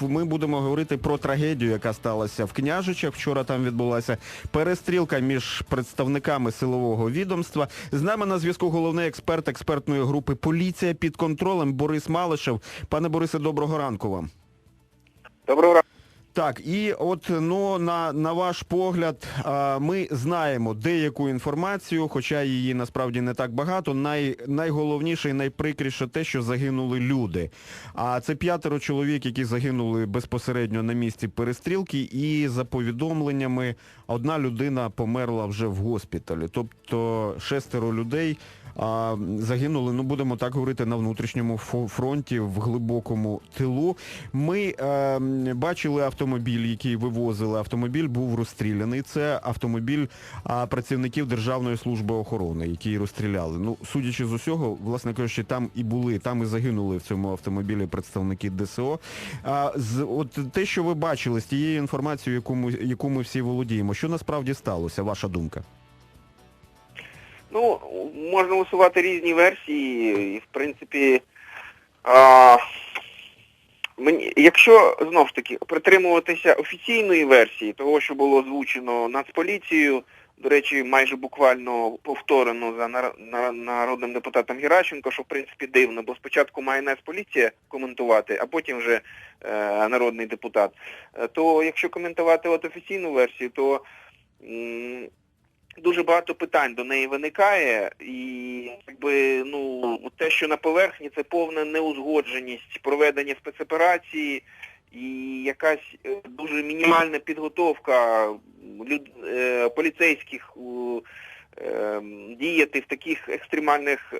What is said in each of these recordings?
Ми будемо говорити про трагедію, яка сталася в княжичах. Вчора там відбулася перестрілка між представниками силового відомства. З нами на зв'язку головний експерт експертної групи Поліція під контролем Борис Малишев. Пане Борисе, доброго ранку вам. Доброго ранку. Так, і от ну на, на ваш погляд, ми знаємо деяку інформацію, хоча її насправді не так багато. Най, найголовніше і найприкріше те, що загинули люди. А це п'ятеро чоловік, які загинули безпосередньо на місці перестрілки, і за повідомленнями одна людина померла вже в госпіталі. Тобто шестеро людей а, загинули, ну будемо так говорити, на внутрішньому фронті в глибокому тилу. Ми е, бачили автомобіль, який вивозили. Автомобіль був розстріляний. Це автомобіль а, працівників Державної служби охорони, які розстріляли. Ну, судячи з усього, власне кажучи, там і були, там і загинули в цьому автомобілі представники ДСО. А, з от те, що ви бачили з тією інформацією, яку ми, яку ми всі володіємо, що насправді сталося, ваша думка? Ну, можна усувати різні версії, і в принципі, а, мені, якщо знов ж таки притримуватися офіційної версії, того, що було озвучено Нацполіцією, до речі, майже буквально повторено за народним депутатом Геращенко, що в принципі дивно, бо спочатку має Нацполіція коментувати, а потім вже е, народний депутат. Е, То якщо коментувати от офіційну версію, то дуже багато питань до неї виникає, і якби ну те, що на поверхні, це повна неузгодженість проведення спецоперації і якась е, дуже мінімальна підготовка люд, е, поліцейських е, діяти в таких екстремальних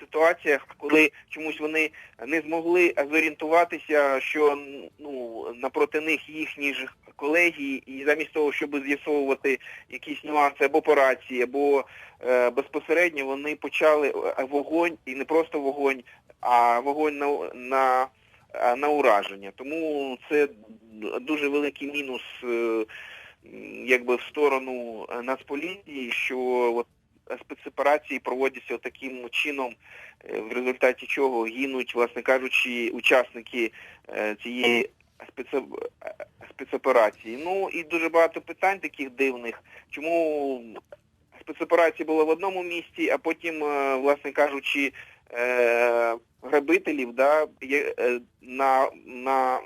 ситуаціях, коли чомусь вони не змогли зорієнтуватися, що ну напроти них їхні ж колеги, і замість того, щоб з'ясовувати якісь нюанси або по рації, або е, безпосередньо вони почали е, вогонь, і не просто вогонь, а вогонь на, на, е, на ураження. Тому це дуже великий мінус е, якби в сторону е, Нацполіції, що от спецоперації проводяться таким чином, е, в результаті чого гинуть, власне кажучи, учасники е, цієї спецоперації. Ну і дуже багато питань таких дивних. Чому спецоперація була в одному місті, а потім, е, власне кажучи, грабителів да, на, на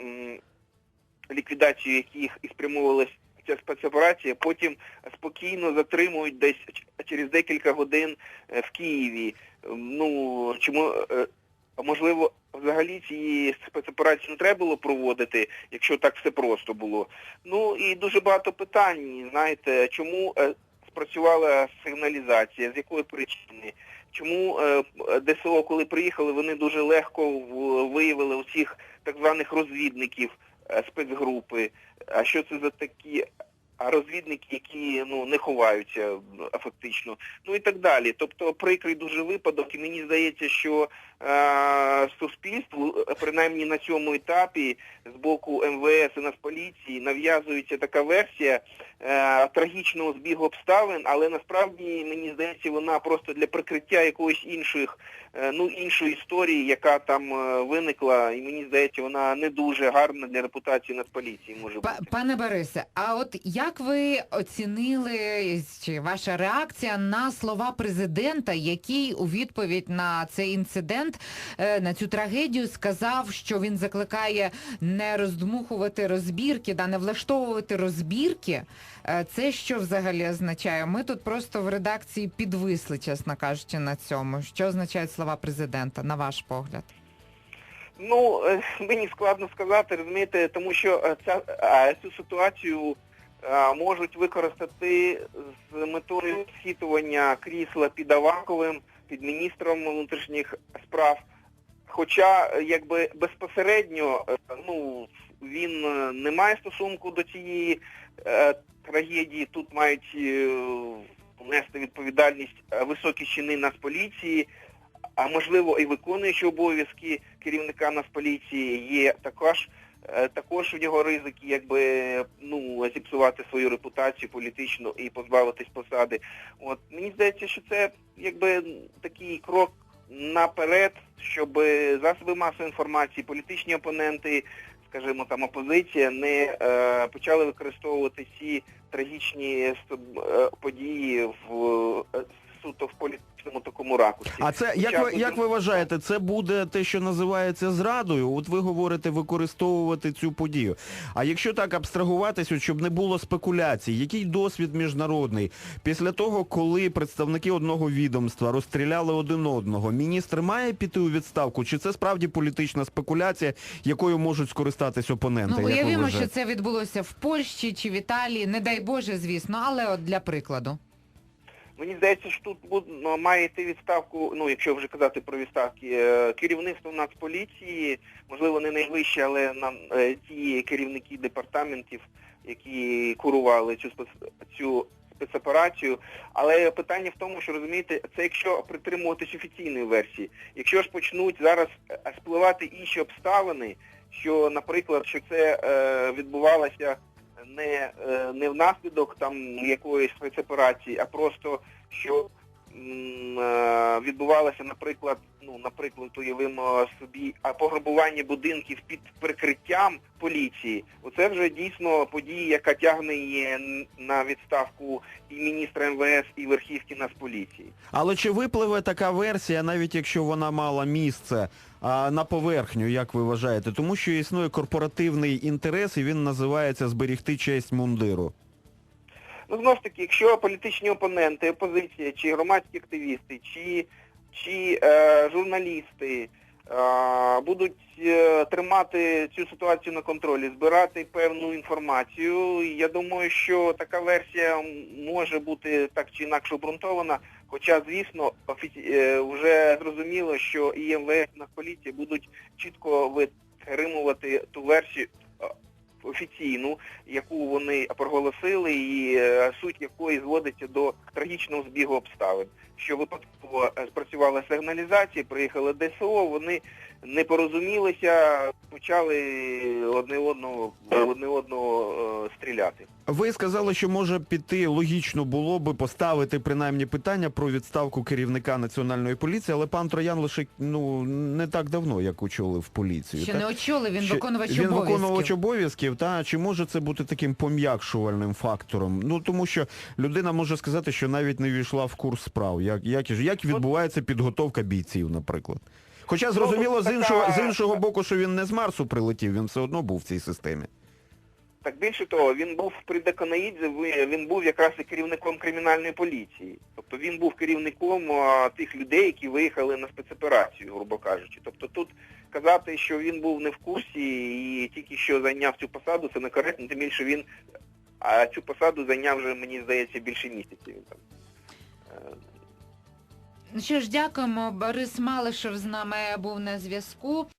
ліквідацію яких і спрямовувалась ця спецоперація, потім спокійно затримують десь через декілька годин е, в Києві. Ну, чому е, можливо взагалі цієї спецоперації не треба було проводити, якщо так все просто було. Ну і дуже багато питань, знаєте, чому е, спрацювала сигналізація, з якої причини? Чому ДСО, коли приїхали, вони дуже легко виявили усіх так званих розвідників спецгрупи. А що це за такі розвідники, які ну не ховаються фактично, ну і так далі. Тобто прикрий дуже випадок, і мені здається, що е, суспільству, е, принаймні на цьому етапі, з боку МВС і Нацполіції нав'язується така версія е, трагічного збігу обставин, але насправді мені здається, вона просто для прикриття якоїсь інших, е, ну іншої історії, яка там е, виникла, і мені здається, вона не дуже гарна для репутації Нацполіції може бути. Пане Борисе, а от як ви оцінили чи ваша реакція на слова президента, який у відповідь на цей інцидент, е, на цю трагедію, сказав, що він закликає не роздмухувати розбірки, да не влаштовувати розбірки? Е, Це що взагалі означає? Ми тут просто в редакції підвисли, чесно кажучи, на цьому. Що означають слова президента, на ваш погляд? Ну, е, мені складно сказати, розумієте, тому що ця, цю ситуацію можуть використати з метою схитування крісла під Аваковим, під міністром внутрішніх справ. Хоча е, якби безпосередньо е, ну, він е, не має стосунку до цієї е, трагедії, тут мають е, нести відповідальність високі чини Нацполіції, а можливо і виконуючи обов'язки керівника Нацполіції є також також в нього ризики, якби ну зіпсувати свою репутацію політичну і позбавитись посади. От мені здається, що це якби такий крок наперед, щоб засоби масової інформації, політичні опоненти скажімо, там опозиція не е, почали використовувати ці трагічні е, події в е, суто в політичному такому ракурсі. А це як ви як ви вважаєте, це буде те, що називається зрадою? От ви говорите використовувати цю подію. А якщо так абстрагуватись, щоб не було спекуляцій, який досвід міжнародний після того, коли представники одного відомства розстріляли один одного, міністр має піти у відставку? Чи це справді політична спекуляція, якою можуть скористатись опоненти? Ну, уявімо, що це відбулося в Польщі чи в Італії, не дай Боже, звісно, але от для прикладу. Мені здається, що тут має йти відставку, ну якщо вже казати про відставки, е, керівництво Нацполіції, можливо, не найвище, але нам е, ті керівники департаментів, які курували цю цю спецоперацію. Але питання в тому, що розумієте, це якщо притримуватись офіційної версії. Якщо ж почнуть зараз е, спливати інші обставини, що, наприклад, що це е, відбувалося не, е, не внаслідок там якоїсь спецоперації, а просто що відбувалося, наприклад, ну, наприклад, уявимо собі, а пограбування будинків під прикриттям поліції. Оце вже дійсно подія, яка тягне на відставку і міністра МВС, і верхівки Нацполіції. Але чи випливе така версія, навіть якщо вона мала місце, а, на поверхню, як ви вважаєте? Тому що існує корпоративний інтерес, і він називається зберігти честь мундиру. Ну, знову ж таки, якщо політичні опоненти, опозиція, чи громадські активісти, чи, чи е, журналісти е, будуть е, тримати цю ситуацію на контролі, збирати певну інформацію, я думаю, що така версія може бути так чи інакше обґрунтована, хоча, звісно, е, вже зрозуміло, що і МВС і Нацполіція будуть чітко витримувати ту версію офіційну, яку вони проголосили, і е, суть якої зводиться до трагічного збігу обставин. Що випадково е, спрацювала сигналізація, приїхали ДСО, вони не порозумілися, почали одне одного одне одного е, стріляти. Ви сказали, що може піти логічно було би поставити принаймні питання про відставку керівника національної поліції, але пан Троян лише ну не так давно, як очолив поліцію. Ще так? не очолив, він виконувач він обов'язків. виконувач обов'язків, та чи може це бути таким пом'якшувальним фактором? Ну тому що людина може сказати, що навіть не війшла в курс справ. Як як, як відбувається підготовка бійців, наприклад? Хоча зрозуміло, з іншого з іншого боку, що він не з Марсу прилетів, він все одно був в цій системі. Так більше того, він був при Деканаїдзі, він був якраз і керівником кримінальної поліції. Тобто він був керівником тих людей, які виїхали на спецоперацію, грубо кажучи. Тобто тут казати, що він був не в курсі і тільки що зайняв цю посаду, це некоректно, тим більше він а цю посаду зайняв вже, мені здається, більше місяців. Ну що ж, дякуємо. Борис Малишев з нами був на зв'язку.